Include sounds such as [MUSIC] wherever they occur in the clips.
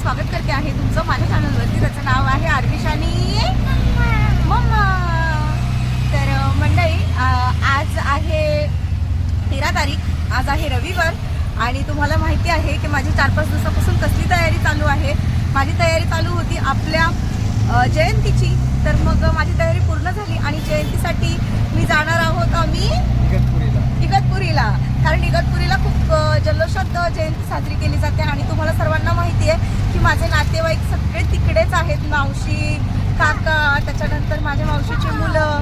स्वागत करते आहे तुमचं माझ्या चॅनलवरती त्याचं नाव आहे आरविशानी मम्मा. तर मंडळी आज आहे तेरा तारीख. आज आहे रविवार आणि तुम्हाला माहिती आहे की माझी चार पाच दिवसापासून कसली तयारी चालू आहे. माझी तयारी चालू होती आपल्या जयंतीची. तर मग माझी तयारी पूर्ण झाली आणि जयंतीसाठी मी जाणार आहोत आम्ही इगतपुरीला कारण इगतपुरीला खूप जल्लोषात जयंती साजरी केली जाते आणि तुम्हाला सर्वांना माहिती आहे की माझे नातेवाईक सगळे तिकडेच आहेत. मावशी काका त्याच्यानंतर माझ्या मावशीची मुलं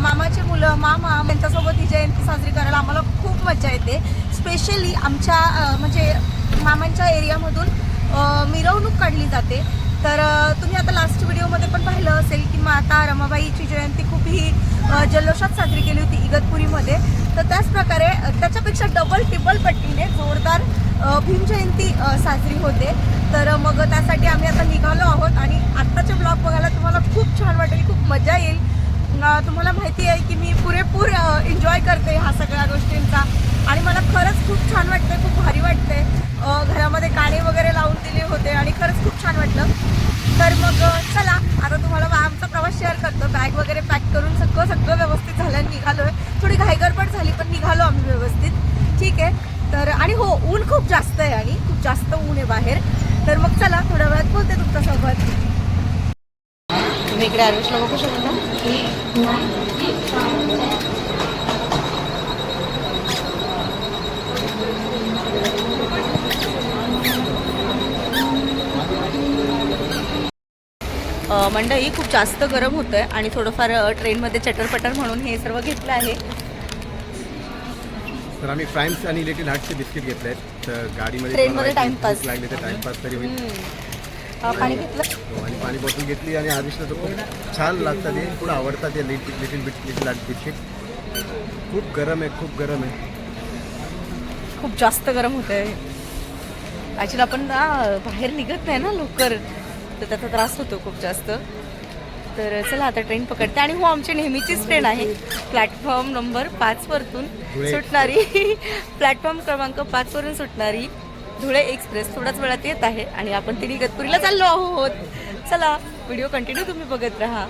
मामाची मुलं मामा त्यांच्यासोबत ही जयंती साजरी करायला आम्हाला खूप मजा येते. स्पेशली आमच्या म्हणजे मामांच्या एरियामधून मिरवणूक काढली जाते. तर तुम्ही आता लास्ट व्हिडिओमध्ये पण पाहिलं असेल की माता रमाबाईची जयंती खूप ही जल्लोषात साजरी केली होती इगतपुरीमध्ये. तर त्याच प्रकारे त्याच्यापेक्षा डबल टिबल पट्टीने जोरदार भीमजयंती साजरी होते. तर मग त्यासाठी आम्ही आता निघालो आहोत आणि आत्ताचे ब्लॉग बघायला तुम्हाला खूप छान वाटेल खूप मजा येईल. तुम्हाला माहिती आहे की मी पुरेपूर एन्जॉय करते ह्या सगळ्या गोष्टींचा. आणि मला खरंच खूप छान वाटतंय खूप भारी वाटतंय. घरामध्ये गाणे वगैरे लावून दिले होते आणि खरंच खूप छान वाटलं. तर मग चला आता तुम्हाला आमचा प्रवास शेअर करतो. बॅग वगैरे पॅक करून सगळं सगळं व्यवस्थित झालं निघालोय. थोडी घाईगडबड झाली पण निघालो आम्ही व्यवस्थित. ठीक आहे. तर आणि हो ऊन खूप जास्त आहे आणि खूप जास्त ऊन आहे बाहेर. तर मग चला थोड्या वेळात बोलते तुमच्यासोबत. तुम्ही इकडे आरुषला बघू शकता. मंडई खूप जास्त गरम होतं आहे आणि थोडंफार ट्रेनमध्ये चटरपटर म्हणून हे सर्व घेतलं आहे. तर आम्ही फ्राईम्स आणि लिटिल हार्टचे बिस्किट घेतले आहेत तर गाडीमध्ये ट्रेनमध्ये टाइमपास. लागली तर टाइमपास तरी होईल. पाणी घेतलं. हो, आणि पाणी बॉटल घेतली आणि आदिशला तर खूप छान लागतात ते खूप आवडतात ते little little bit little heart biscuit खूप गरम आहे खूप गरम आहे. खूप जास्त गरम होत आहे ॲक्च्युली आपण ना बाहेर निघत नाही ना लवकर तर त्याचा त्रास होतो खूप जास्त. तर चला आता ट्रेन पकडते. आणि हो आमची नेहमीचीच ट्रेन आहे. प्लॅटफॉर्म नंबर पाचवरतून सुटणारी. [LAUGHS] प्लॅटफॉर्म क्रमांक पाचवरून सुटणारी. धुळे एक्सप्रेस थोड्याच वेळात येत आहे आणि आपण तिने गतपुरीला चाललो आहोत. चला व्हिडिओ कंटिन्यू तुम्ही बघत राहा.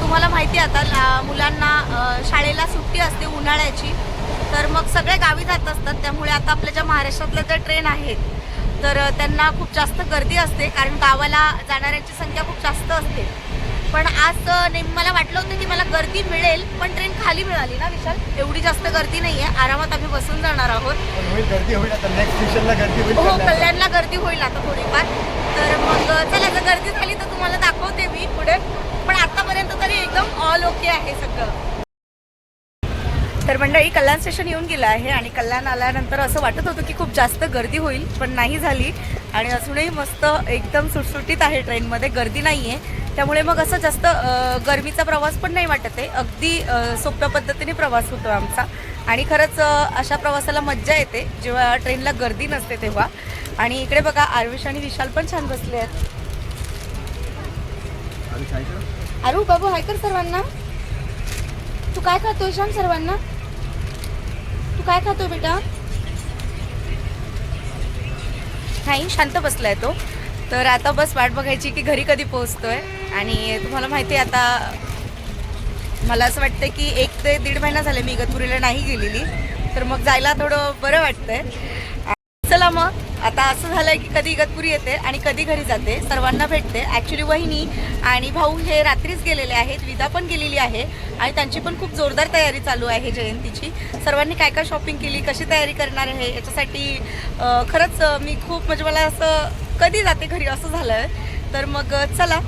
तुम्हाला माहिती आता मुलांना शाळेला सुट्टी असते उन्हाळ्याची तर मग सगळे गावी जात असतात. त्यामुळे आता आपल्या ज्या महाराष्ट्रातल्या ज्या ट्रेन आहेत तर त्यांना खूप जास्त गर्दी असते कारण गावाला जाणाऱ्यांची संख्या खूप जास्त असते. पण आज मला वाटलं होतं की मला गर्दी मिळेल पण ट्रेन खाली मिळाली ना विशाल? एवढी जास्त गर्दी नाही आहे आरामात आम्ही बसून जाणार आहोत. पण होईल गर्दी होईल आता. नेक्स्ट स्टेशनला गर्दी होईल हो कल्याणला. कल्याणला गर्दी होईल आता थोडीफार. तर मग चला जर गर्दी झाली तर तुम्हाला दाखवते मी पुढे. पण आतापर्यंत तरी एकदम ऑल ओके आहे सगळं. तर मंडळी कल्याण स्टेशन येऊन गेलं आहे आणि कल्याण आल्यानंतर असं वाटत होतं की खूप जास्त गर्दी होईल पण नाही झाली. आणि अजूनही मस्त एकदम सुटसुटीत आहे ट्रेनमध्ये गर्दी नाही आहे त्यामुळे मग असं जास्त गरमीचा प्रवास पण नाही वाटत आहे. अगदी सोप्या पद्धतीने प्रवास होतो आमचा. आणि खरंच अशा प्रवासाला मज्जा येते. जेव्हा ट्रेनला गर्दी नसते तेव्हा. आणि इकडे बघा आरविश आणि विशाल पण छान बसले आहेत? अरू बाबू हाय कर सर्वांना. तू काय खातोय सांग सर्वांना. तू काय खातोय बेटा? नाही शांत बसलाय तो. तर आता बस वाट बघायची की घरी कधी पोहोचतोय. आणि तुम्हाला माहिती आहे आता मला असं वाटतं की एक ते दीड महिना झाले मी इगतपुरीला नाही गेलेली. तर मग जायला थोडं बरं वाटतंय. चला मग. आता असं झालंय की कधी इगतपुरी येते आणि कधी घरी जाते. सर्वांना भेटते. ॲक्च्युली वहिनी आणि भाऊ हे रात्रीच गेलेले आहेत. विदा पण गेलेली आहे. आणि त्यांची पण खूप जोरदार तयारी चालू आहे जयंतीची. सर्वांनी काय काय शॉपिंग केली कशी तयारी करणार आहे याच्यासाठी खरंच मी खूप म्हणजे मला असं कधी जाते घरी? असं झालं तर मग चला.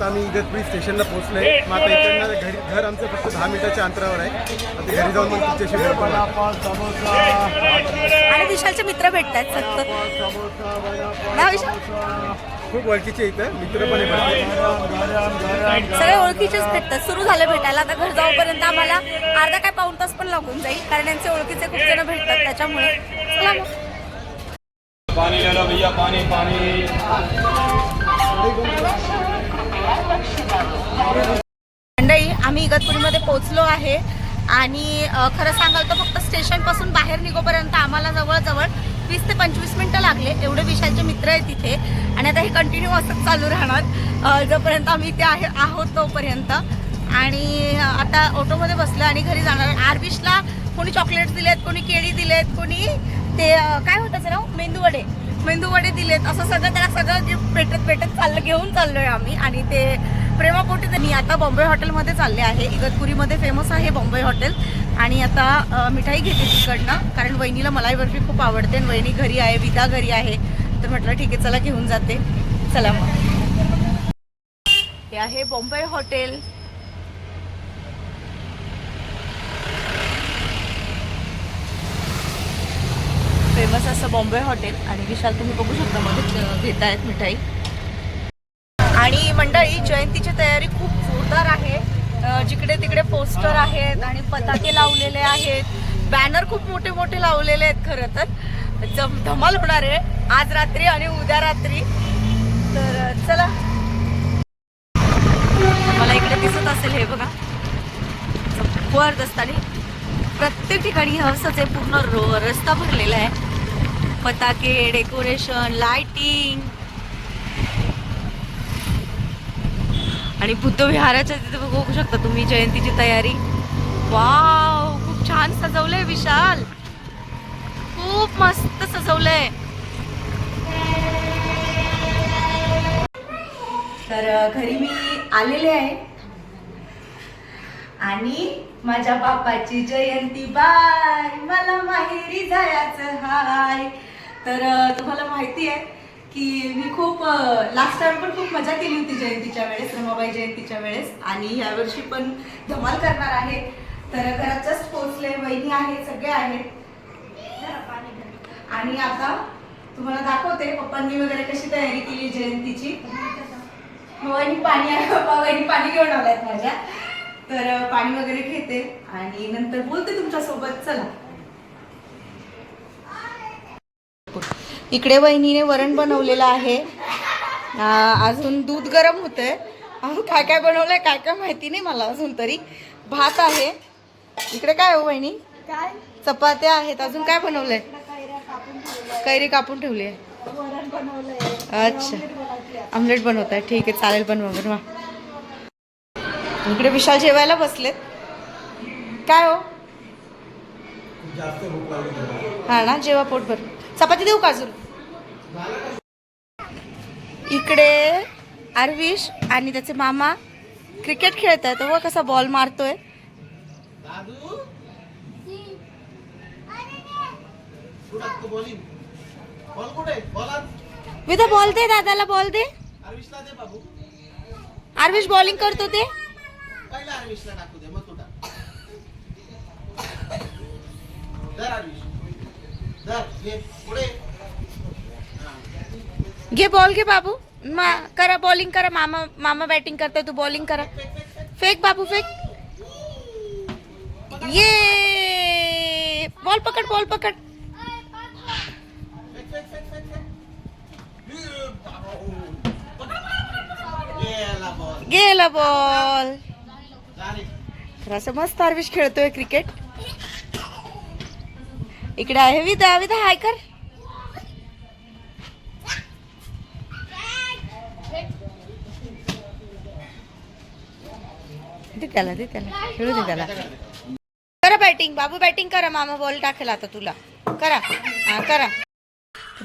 अं, चला इगतपुरी स्टेशनला पोहोचलोय. मग आता इकडनं घरी घर आमचं फक्त दहा मिनिटाच्या अंतरावर आहे. आता घरी जाऊन मग तुमच्याशी आणि विशालचे मित्र भेटतात सतत विशाल? खूप ओळखीचे इथं. मित्र पण आहे. सगळे ओळखीचेच भेटतात. सुरू झालं भेटायला. आता घर जाऊपर्यंत आम्हाला अर्धा काय पाऊण तास पण लागून जाईल. कारण यांचे ओळखीचे खूप जण भेटतात त्याच्यामुळे. चला मग. पानी ले लो भैया पानी पानी मंडळी आम्ही इगतपुरीमध्ये पोहोचलो आहे. आणि खरं सांगाल तर फक्त स्टेशनपासून बाहेर निघोपर्यंत आम्हाला जवळजवळ वीस ते पंचवीस मिनटं लागले. एवढे विशालचे मित्र आहेत तिथे. आणि आता हे कंटिन्यू असंच चालू राहणार. जोपर्यंत आम्ही इथे आहे आहोत तोपर्यंत. आणि आता ऑटोमध्ये बसलं आणि घरी जाणार. आरबिशला कोणी चॉकलेट्स दिलेत कोणी केळी दिलेत कोणी ते काय होतं नाव मेंदू वडे मेंदू वडे दिलेत. असं सगळं त्याला सगळं गिफ्ट भेटत पेटत चाललं घेऊन चाललोय आम्ही. आणि ते प्रेमापोटी तर मी आता बॉम्बे हॉटेलमध्ये चालले आहे. इगतपुरीमध्ये फेमस आहे बॉम्बे हॉटेल. आणि आता मिठाई घेते तिकडनं. कारण वहिनीला मलाई बर्फी खूप आवडते आणि वहिनी घरी आहे विदा घरी आहे. तर म्हटलं ठीक आहे चला घेऊन जाते. चला मग. हे आहे बॉम्बे हॉटेल. फेमस असं बॉम्बे हॉटेल आणि विशाल तुम्ही बघू शकता मध्ये घेत आहेत मिठाई. आणि मंडळी जयंतीची तयारी खूप जोरदार आहे. जिकडे तिकडे पोस्टर आहेत आणि पताके लावलेले आहेत. बॅनर खूप मोठे मोठे लावलेले आहेत खरं तर. जम धमाल होणार आहे. आज रात्री आणि उद्या रात्री. तर चला. मला इकडे दिसत असेल हे बघा. जबरदस्त आणि प्रत्येक ठिकाणी हवसच आहे. पूर्ण रो रस्ता भरलेला आहे. पताके डेकोरेशन लाइटिंग आणि बुद्ध विहाराच्या तिथे बघू शकता तुम्ही जयंतीची तयारी. वाव खूप छान सजवलंय विशाल. खूप मस्त सजवलंय. तर घरी मी आलेले आहे. आणि माझ्या बापाची जयंती बाय. मला माहेरी जायचं हाय. तर तुम्हाला माहिती आहे की मी खूप लास्ट टाइम पण खूप मजा केली होती जयंतीच्या वेळेस रमाबाई जयंतीच्या वेळेस. आणि यावर्षी पण धमाल करणार आहे. तर घरात जस्ट पोहोचले वहिनी आहे सगळे आहेत. आणि आता तुम्हाला दाखवते पप्पांनी वगैरे कशी तयारी केली जयंतीची. वहिनी पाणी आहे पप्पा वहिनी पाणी घेऊन आलायत माझ्या. तर पाणी वगैरे घेते. आणि नंतर बोलते तुमच्यासोबत चला. इकडे वहिनीने वरण बनवलेलं आहे. अजून दूध गरम होतंय. अहो, काय काय बनवलंय काय काय माहिती नाही मला अजून तरी. भात आहे. इकडे काय हो वहिनी? काय? चपात्या आहेत. अजून काय कापून ठेवल्या. कैरी कापून ठेवली आहे. वरण बनवलंय. अच्छा. आमलेट बनवत आहे. ठीक आहे चालेल बनवा बनवा. इकडे विशाल जेवायला बसलेत. काय हो? हा ना जेवा पोटभर. चपाती देऊ का अजून? इकडे आरविश आणि त्याचे मामा क्रिकेट खेळत आहे तो कसा बॉल मारतोय. विदा बॉल दे दादाला बॉल दे. आरविश बॉलिंग करतो ते. घे बॉल घे बाबू. मा करा बॉलिंग करा. मामा मामा बॅटिंग करतोय तू बॉलिंग करा. फेक बाबू फेक ये! बॉल पकड बॉल पकड. गेला बॉल तर असं मस्त आरविश खेळतोय क्रिकेट इकडे आहे विदा विदा हाय कर. दे त्याला दे त्याला. खेळू दे त्याला. करा बॅटिंग बाबू बॅटिंग करा मामा बॉल टाकेल आता तुला. करा. हा करा.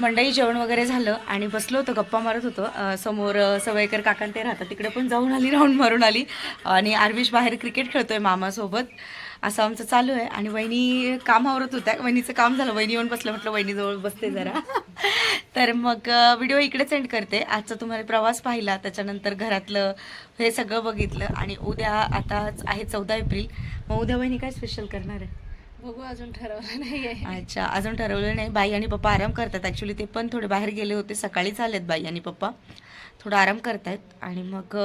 मंडई जेवण वगैरे झालं आणि बसलो होतो गप्पा मारत होतो. समोर सवयकर काकांते राहतात. तिकडे पण जाऊन आली राऊंड मारून आली. आणि आर्विश बाहेर क्रिकेट खेळतोय मामासोबत. असं आमचं चालू आहे. आणि वहिनी कामावरत होत्या. वहिनीचं काम झालं. वहिनी येऊन बसलं म्हटलं वहिनीजवळ बसते जरा. [LAUGHS] तर मग व्हिडिओ इकडेच एंड करते. आजचा तुम्हाला प्रवास पाहिला. त्याच्यानंतर घरातलं हे सगळं बघितलं. आणि उद्या आताच आहे चौदा एप्रिल. मग उद्या वहिनी काय स्पेशल करणार आहे? बघू अजून ठरवलं नाहीये. अच्छा अजून ठरवलं नाही. बाई आणि पप्पा आराम करतात. ॲक्च्युली ते पण थोडे बाहेर गेले होते. सकाळीच आलेत बाई आणि पप्पा. थोडा आराम करतायत. आणि मग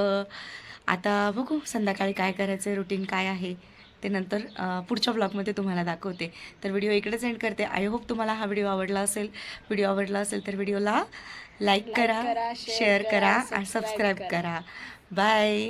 आता बघू संध्याकाळी काय करायचं रुटीन काय आहे? ते नंतर पुढच्या ब्लॉगमध्ये तुम्हाला दाखवते. तर व्हिडिओ इकडेच एंड करते. आय होप तुम्हाला हा व्हिडिओ आवडला असेल. व्हिडिओ आवडला असेल तर व्हिडिओला लाईक करा शेअर करा, आणि सबस्क्राईब करा. बाय.